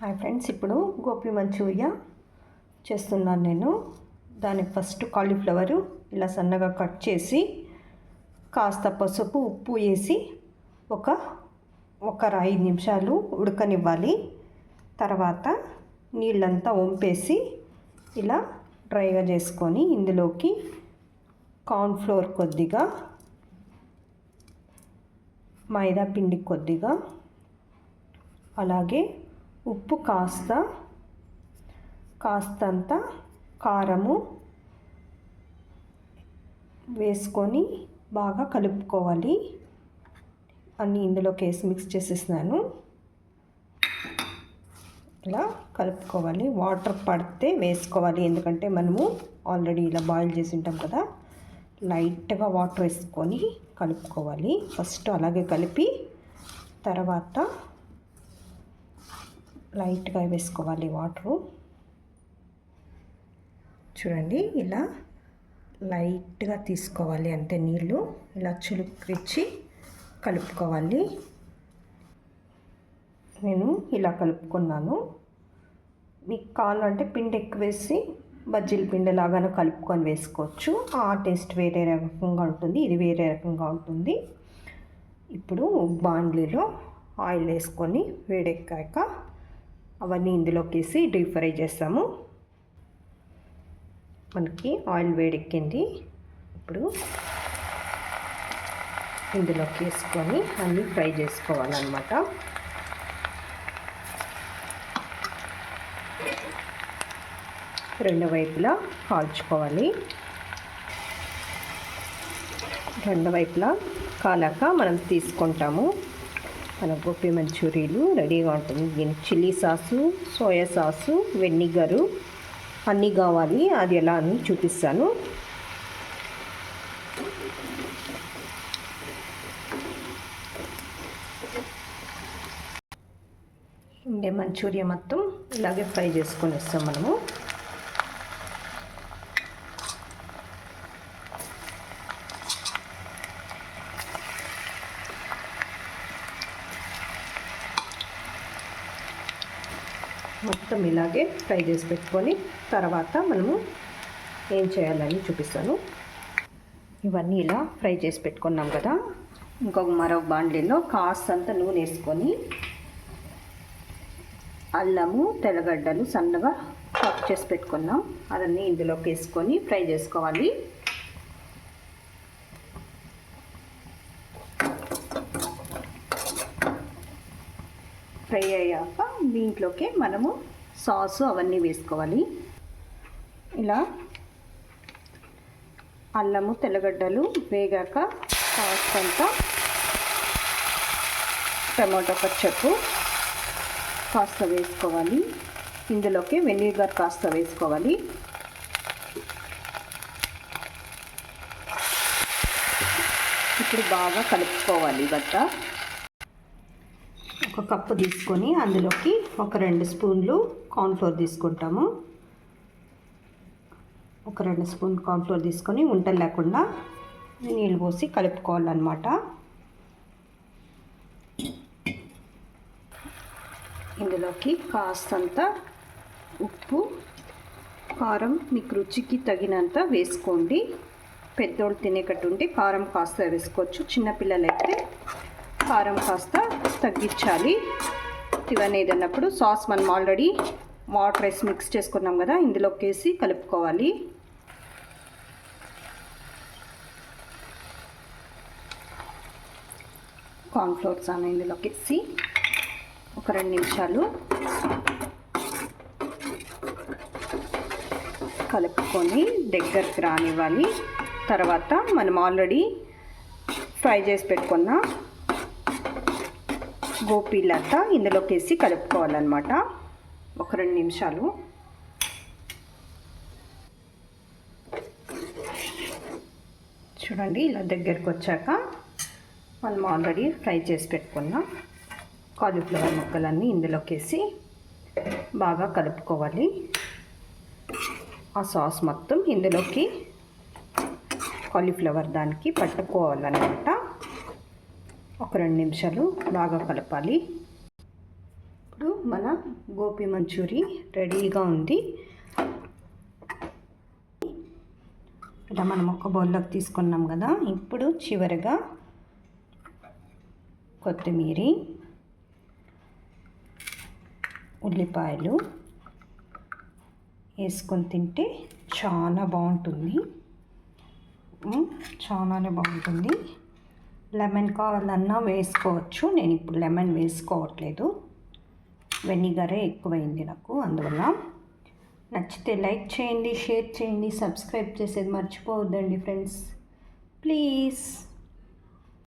Hi friends ఇప్పుడు Gopi Manchuria చేస్తున్నాను నేను. దాని ఫస్ట్ కాలీఫ్లవరు ఇలా సన్నగా కట్ చేసి కాస్త పసుపు ఉప్పు వేసి ఒక ఒక ఐదు నిమిషాలు ఉడకనివ్వాలి. తర్వాత నీళ్ళంతా వంపేసి ఇలా డ్రైగా చేసుకొని ఇందులోకి కార్న్ఫ్లోర్ కొద్దిగా మైదా పిండి కొద్దిగా అలాగే ఉప్పు కాస్త కాస్తంత కారము వేసుకొని బాగా కలుపుకోవాలి. అన్నీ ఇందులోకి వేసి మిక్స్ చేసేసినాను. ఇలా కలుపుకోవాలి. వాటర్ పడితే వేసుకోవాలి. ఎందుకంటే మనము ఆల్రెడీ ఇలా బాయిల్ చేసి ఉంటాం కదా లైట్గా వాటర్ వేసుకొని కలుపుకోవాలి. ఫస్ట్ అలాగే కలిపి తర్వాత లైట్గా వేసుకోవాలి వాటరు. చూడండి ఇలా లైట్గా తీసుకోవాలి అంటే నీళ్ళు. ఇలా చులుక్కిచ్చి కలుపుకోవాలి. నేను ఇలా కలుపుకున్నాను. మీకు కావాలంటే పిండి ఎక్కువ వేసి బజ్జీల పిండి లాగానే కలుపుకొని వేసుకోవచ్చు. ఆ టేస్ట్ వేరే రకంగా ఉంటుంది ఇది వేరే రకంగా ఉంటుంది. ఇప్పుడు బాండ్లీలో ఆయిల్ వేసుకొని వేడెక్కాక అవన్నీ ఇందులోకి వేసి డీప్ ఫ్రై చేస్తాము. మనకి ఆయిల్ వేడెక్కింది. ఇప్పుడు ఇందులోకి వేసుకొని అన్నీ ఫ్రై చేసుకోవాలన్నమాట. రెండు వైపులా కాల్చుకోవాలి. రెండు వైపులా కాలాక మనం తీసుకుంటాము. మన గోపి మంచూరీలు రెడీగా ఉంటుంది. దీనికి chilli sauce soya sauce vinegar అన్నీ కావాలి. అది ఎలా అని చూపిస్తాను. ఇంకే మంచూరియా మొత్తం ఇలాగే ఫ్రై చేసుకొని ఇస్తాం మనము. మొత్తం ఇలాగే ఫ్రై చేసి పెట్టుకొని తర్వాత మనము ఏం చేయాలని చూపిస్తాను. ఇవన్నీ ఇలా ఫ్రై చేసి పెట్టుకున్నాం కదా. ఇంకొక మరో బాండ్లీలో కాస్తంత నూనె వేసుకొని అల్లము తెల్లగడ్డలు సన్నగా కట్ చేసి పెట్టుకున్నాం. అవన్నీ ఇందులోకి వేసుకొని ఫ్రై చేసుకోవాలి ఫ్రై అయ్యాక దీంట్లోకి మనము సాసు అవన్నీ వేసుకోవాలి. ఇలా అల్లము తెల్లగడ్డలు వేగాక కాస్తంత టమాటో పచ్చప్పు కాస్త వేసుకోవాలి. ఇందులోకి వెనిగర్ కాస్త వేసుకోవాలి. ఇప్పుడు బాగా కలుపుకోవాలి గట్ట ఒక కప్పు తీసుకొని అందులోకి ఒక రెండు స్పూన్లు కార్న్ఫ్లోర్ తీసుకుంటాము. ఒక రెండు స్పూన్ కార్న్ఫ్లోర్ తీసుకొని ఉంటలు లేకుండా నీళ్ళు పోసి కలుపుకోవాలన్నమాట. ఇందులోకి కాస్తంత ఉప్పు కారం మీకు రుచికి తగినంత వేసుకోండి. పెద్దోళ్ళు తినేటట్టు ఉంటే కారం కాస్త వేసుకోవచ్చు. చిన్నపిల్లలు అయితే కారం కాస్త తగ్గించాలి. ఇవన్నీ ఏదన్నప్పుడు సాస్ మనం ఆల్రెడీ వాటర్ రైస్ మిక్స్ చేసుకున్నాం కదా ఇందులోకి వేసి కలుపుకోవాలి. కార్న్ఫ్లోర్స్ అన్న ఇందులోకి వేసి ఒక రెండు నిమిషాలు కలుపుకొని దగ్గరికి రానివ్వాలి. తర్వాత మనం ఆల్రెడీ ఫ్రై చేసి పెట్టుకున్న గోపీలత ఇందులోకి వేసి కలుపుకోవాలన్నమాట. ఒక రెండు నిమిషాలు. చూడండి ఇలా దగ్గరకు వచ్చాక మనం ఆల్రెడీ ఫ్రై చేసి పెట్టుకున్నాం కాలీఫ్లవర్ ముక్కలన్నీ ఇందులోకి వేసి బాగా కలుపుకోవాలి. ఆ సాస్ మొత్తం ఇందులోకి కాలీఫ్లవర్ దానికి పట్టుకోవాలన్నమాట. ఒక రెండు నిమిషాలు బాగా కలపాలి. ఇప్పుడు మన గోపి మంచూరి రెడీగా ఉంది. ఇలా మనం ఒక బౌల్లోకి తీసుకున్నాం కదా ఇప్పుడు చివరిగా కొత్తిమీర ఉల్లిపాయలు వేసుకొని తింటే చాలా బాగుంటుంది. చాలానే బాగుంటుంది. లెమన్ కావాలన్నా వేసుకోవచ్చు. నేను ఇప్పుడు లెమన్ వేసుకోవట్లేదు. వెనిగరే ఎక్కువైంది నాకు అందువల్ల. నచ్చితే లైక్ చేయండి షేర్ చేయండి సబ్స్క్రైబ్ చేసేది మర్చిపోవద్దండి ఫ్రెండ్స్. ప్లీజ్.